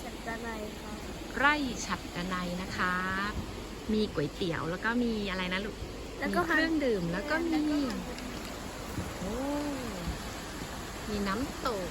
ฉัตรนายครับไร่ฉัตรนายนะคะ มีก๋วยเตี๋ยวแล้วก็มีอะไรนะลูกแล้วก็มีเครื่องดื่มแล้วก็มีโอ้มีน้ำตก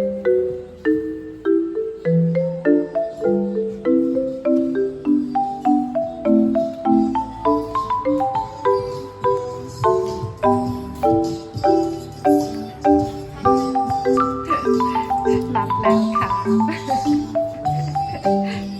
嗯。